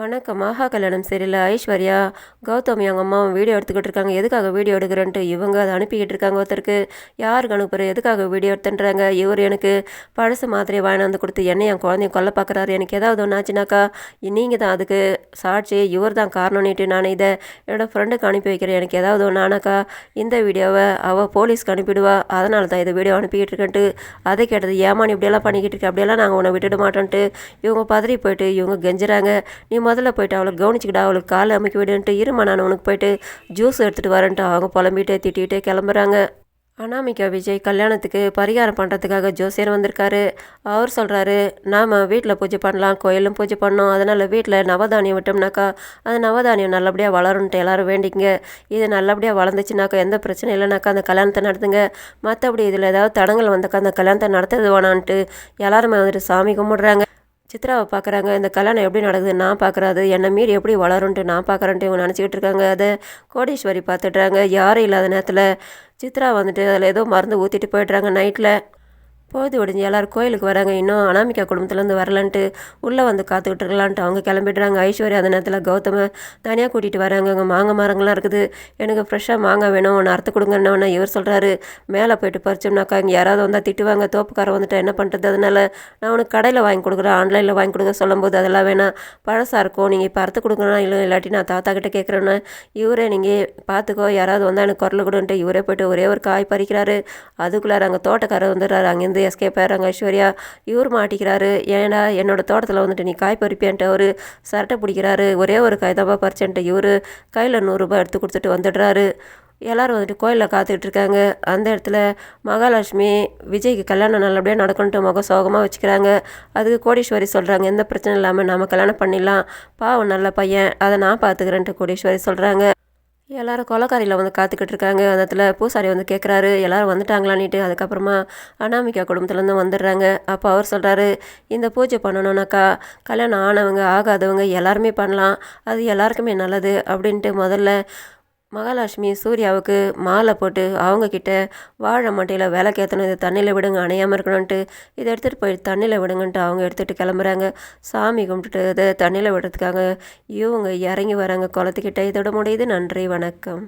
வணக்கம். மகா கல்யாணம் சரியில்லை. ஐஸ்வர்யா கௌதமி அவங்க அம்மாவும் வீடியோ எடுத்துக்கிட்டு இருக்காங்க. எதுக்காக வீடியோ எடுக்கிறேன்ட்டு இவங்க அதை அனுப்பிக்கிட்டு இருக்காங்க ஒருத்தருக்கு. யாருக்கு அனுப்புகிற எதுக்காக வீடியோ எடுத்துன்றாங்க? இவர் எனக்கு பழசு மாத்திரையை வாங்கினாந்து கொடுத்து என்ன என் குழந்தைய கொல்ல பார்க்குறாரு. எனக்கு ஏதாவது ஒன்று ஆச்சுனாக்கா நீங்கள் தான் அதுக்கு சாட்சி இவர் தான் காரணம்னுட்டு நான் இதை என்னோடய ஃப்ரெண்டுக்கு அனுப்பி வைக்கிறேன். எனக்கு ஏதாவது ஒன்று ஆனாக்கா இந்த வீடியோவை அவள் போலீஸ்க்கு அனுப்பிடுவா. அதனால தான் இதை வீடியோ அனுப்பிக்கிட்டு இருக்கேன்ட்டு. அதை கேட்டது ஏமான் இப்படியெல்லாம் பண்ணிக்கிட்டு இருக்க? அப்படியெல்லாம் நாங்கள் உன்னை விட்டுட மாட்டோன்ட்டு. இவங்க பதறி போயிட்டு இவங்க கெஞ்சுறாங்க. நீ முதல்ல போயிட்டு அவளை கவனிச்சிக்கிட்டா அவளுக்கு காலை அமைக்க விடுன்ட்டு இருமா நான் உனக்கு போயிட்டு ஜூஸ் எடுத்துகிட்டு வரேன்ட்டு அவங்க புலம்பிட்டு திட்டிகிட்டே கிளம்புறாங்க. அனாமிகா விஜய் கல்யாணத்துக்கு பரிகாரம் பண்ணுறதுக்காக ஜோசியர் வந்திருக்காரு. அவர் சொல்கிறாரு நாம் வீட்டில் பூஜை பண்ணலாம் கோயிலும் பூஜை பண்ணோம். அதனால் வீட்டில் நவதானியம் விட்டோம்னாக்கா அது நவதானியம் நல்லபடியாக வளரும்ன்ட்டு எல்லோரும் வேண்டிங்க இது நல்லபடியாக வளர்ந்துச்சுனாக்கா எந்த பிரச்சனையும் இல்லைனாக்கா அந்த கல்யாணத்தை நடத்துங்க. மற்றபடி இதில் ஏதாவது தடங்கள் வந்தாக்கா அந்த கல்யாணத்தை நடத்துறது வேணான்ட்டு எல்லாருமே வந்துட்டு சாமி கும்பிடுறாங்க. சித்ராவை பார்க்குறாங்க. இந்த கல்யாணம் எப்படி நடக்குது நான் பார்க்குறாது. என்னை மீறி எப்படி வளரும்ன்ட்டு நான் பார்க்குறேன்ட்டு இவங்க நினச்சிக்கிட்டு இருக்காங்க அதை கோடீஸ்வரி பார்த்துட்றாங்க. யாரும் இல்லாத நேரத்தில் சித்ரா வந்துட்டு அதில் ஏதோ மருந்து ஊற்றிட்டு போயிடுறாங்க. நைட்டில் போது ஒடிஞ்சு எல்லோரும் கோயிலுக்கு வராங்க. இன்னும் அனாமிகா குடும்பத்துலேருந்து வரலான்ட்டு உள்ளே வந்து காத்துக்கிட்டு இருக்கலான்ட்டு அவங்க கிளம்பிடுறாங்க. ஐஸ்வர்யா அந்த நேரத்தில் கௌதம தனியாக கூட்டிகிட்டு வராங்க. அங்கே மாங்காய் மரங்கள்லாம் இருக்குது. எனக்கு ஃப்ரெஷ்ஷாக மாங்காய் வேணும். ஒன்று அறுத்து கொடுங்கன்னு இவர் சொல்கிறாரு மேலே போயிட்டு பறிச்சோம்னாக்கா இங்கே யாராவது வந்தால் திட்டுவாங்க. தோப்புக்காரன் வந்துட்டு என்ன பண்ணுறது அதனால் நான் உனக்கு கடையில் வாங்கி கொடுக்குறேன். ஆன்லைனில் வாங்கி கொடுக்க சொல்லும்போது அதெல்லாம் வேணாம். பழசாக இருக்கும். நீங்கள் இப்போ அறுத்து கொடுக்கணும் இல்லை இல்லாட்டி நான் தாத்தா கிட்டே கேட்குறேன்னு இவரே நீங்கள் பார்த்துக்கோ யாராவது வந்தால் எனக்கு குரல் கொடுன்ட்டு இவரே போய்ட்டு ஒரே ஒரு காய் பறிக்கிறாரு. அதுக்குள்ளார அங்கே தோட்டக்காரர் வந்துடுறாரு. அங்கேருந்து வந்து எஸ்கேப் ஆகிறாங்க ஐஸ்வர்யா இவர் மாட்டிக்கிறாரு. ஏன்னா என்னோட தோட்டத்தில் வந்துட்டு நீ காய் பறிப்பேன்ட்டு அவர் சரட்டை பிடிக்கிறாரு. ஒரே ஒரு காய் தான் பறிச்சேன்ட்டு இவர் கையில் நூறுரூபா எடுத்து கொடுத்துட்டு வந்துடுறாரு. எல்லோரும் வந்துட்டு கோயிலில் காத்துக்கிட்டு இருக்காங்க. அந்த இடத்துல மகாலட்சுமி விஜய்க்கு கல்யாணம் நல்லபடியாக நடக்கணுன்ட்டு முகம் சோகமாக வச்சுக்கிறாங்க. அதுக்கு கோடீஸ்வரி சொல்கிறாங்க எந்த பிரச்சனை இல்லாமல் நாம் கல்யாணம் பண்ணிடலாம். பாவம் நல்ல பையன். அதை நான் பார்த்துக்கிறேன்ட்டு கோடீஸ்வரி சொல்கிறாங்க எல்லாரும் கொலக்காரியில் வந்து காத்துக்கிட்டு இருக்காங்க. அந்த இடத்துல பூசாரி வந்து கேட்குறாரு எல்லாரும் வந்துட்டாங்களான்ட்டு அதுக்கப்புறமா அனாமிகா குடும்பத்துலேருந்து வந்துடுறாங்க. அப்போ அவர் சொல்கிறாரு இந்த பூஜை பண்ணணுன்னாக்கா கல்யாணம் ஆனவங்க ஆகாதவங்க எல்லாருமே பண்ணலாம். அது எல்லாருக்குமே நல்லது அப்படின்ட்டு முதல்ல மகாலட்சுமி சூர்யாவுக்கு மாலை போட்டு அவங்கக்கிட்ட வாழை மட்டையில் விளக்கேற்றணும் இதை தண்ணியில் விடுங்க அணையாமல் இருக்கணும்ன்ட்டு இதை எடுத்துகிட்டு போய் தண்ணியில் விடுங்கன்ட்டு அவங்க எடுத்துகிட்டு கிளம்புறாங்க. சாமி கும்பிட்டுட்டு இதை தண்ணியில் விடுறதுக்காக இவங்க இறங்கி வராங்க குளத்துக்கிட்ட. இதோட முடியுது. நன்றி வணக்கம்.